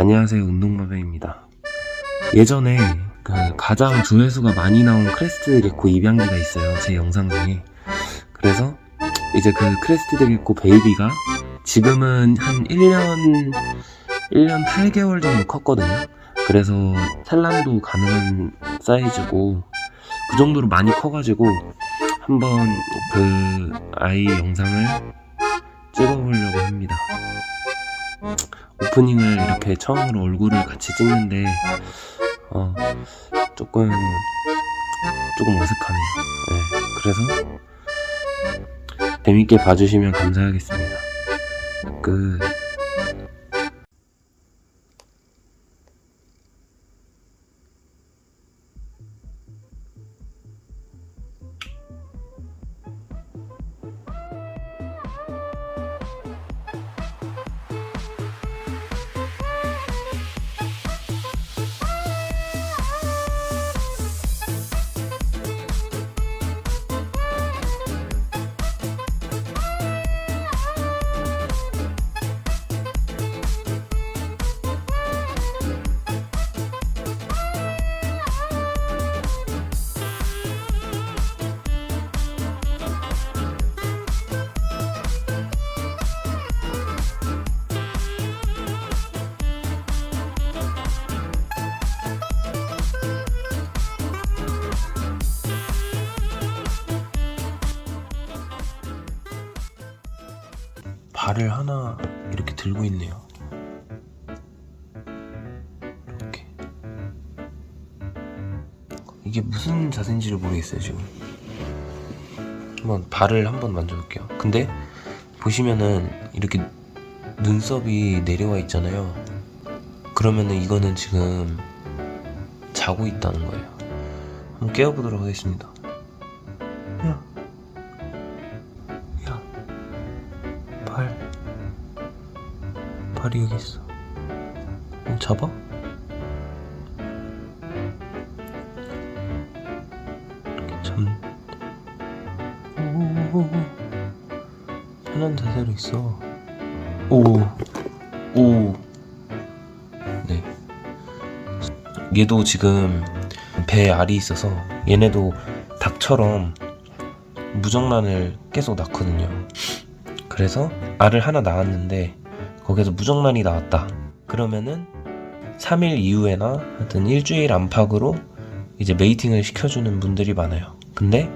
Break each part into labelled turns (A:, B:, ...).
A: 안녕하세요 운동마병입니다. 예전에 그 가장 조회수가 많이 나온 크레스트 게코 입양기가 있어요 제 영상 중에. 그래서 이제 그 크레스트 게코 베이비가 지금은 한 1년 1년 8개월 정도 컸거든요. 그래서 산란도 가능한 사이즈고 그 정도로 많이 커가지고 한번 그 아이 영상을 찍어보려고 합니다 오프닝을 이렇게 처음으로 얼굴을 같이 찍는데 어 조금 조금 어색하네요. 네, 그래서 재밌게 봐주시면 감사하겠습니다. 끝. 발을 하나 이렇게 들고 있네요. 이렇게. 이게 무슨 자세인지를 모르겠어요, 지금. 한번 발을 한번 만져볼게요. 근데 보시면은 이렇게 눈썹이 내려와 있잖아요. 그러면은 이거는 지금 자고 있다는 거예요. 한번 깨워보도록 하겠습니다. 발이 여기 있어. 어, 잡아? 이렇게 잡. 오. 편한 자세로 있어. 오. 오. 네. 얘도 지금 배에 알이 있어서 얘네도 닭처럼 무정란을 계속 낳거든요. 그래서 알을 하나 낳았는데 거기서 무정란이 나왔다. 그러면은 3일 이후에나 하여튼 일주일 안팎으로 이제 메이팅을 시켜주는 분들이 많아요. 근데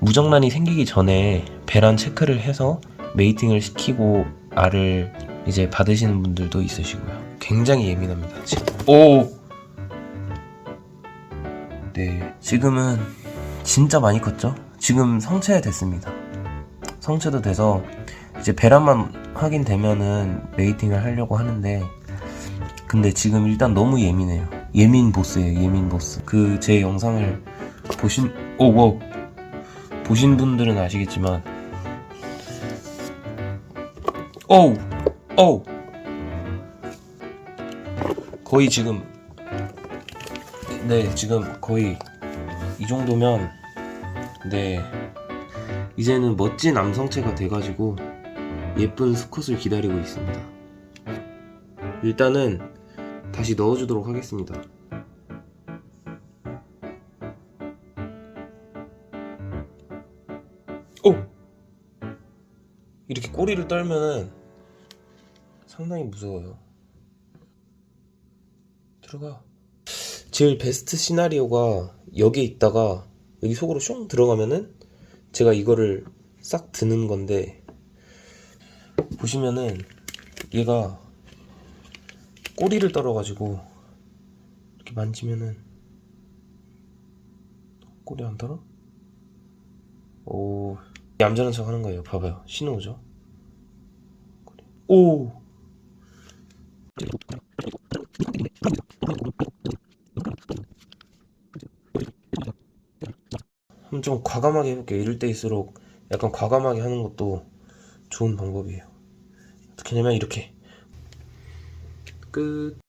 A: 무정란이 생기기 전에 배란 체크를 해서 메이팅을 시키고 알을 이제 받으시는 분들도 있으시고요. 굉장히 예민합니다. 지금. 오! 네. 지금은 진짜 많이 컸죠? 지금 성체 됐습니다. 성체도 돼서 이제 배란만 확인되면은 메이팅을 하려고 하는데 근데 지금 일단 너무 예민해요. 예민 보스예요. 예민 보스. 그 제 영상을 보신 오워 보신 분들은 아시겠지만 오우 오우 거의 지금 네 지금 거의 이 정도면 네 이제는 멋진 암성체가 돼가지고 예쁜 수컷을 기다리고 있습니다. 일단은 다시 넣어주도록 하겠습니다. 오! 이렇게 꼬리를 떨면은 상당히 무서워요. 들어가. 제일 베스트 시나리오가 여기에 있다가 여기 속으로 슝 들어가면은 제가 이거를 싹 드는 건데 보시면은 얘가 꼬리를 떨어가지고 이렇게 만지면은 꼬리 안 떨어? 오 얌전한 척 하는 거예요. 봐봐요. 신호죠. 오! 한번 좀 과감하게 해볼게요. 이럴 때일수록 약간 과감하게 하는 것도 좋은 방법이에요 어떻게 하냐면 이렇게. 끝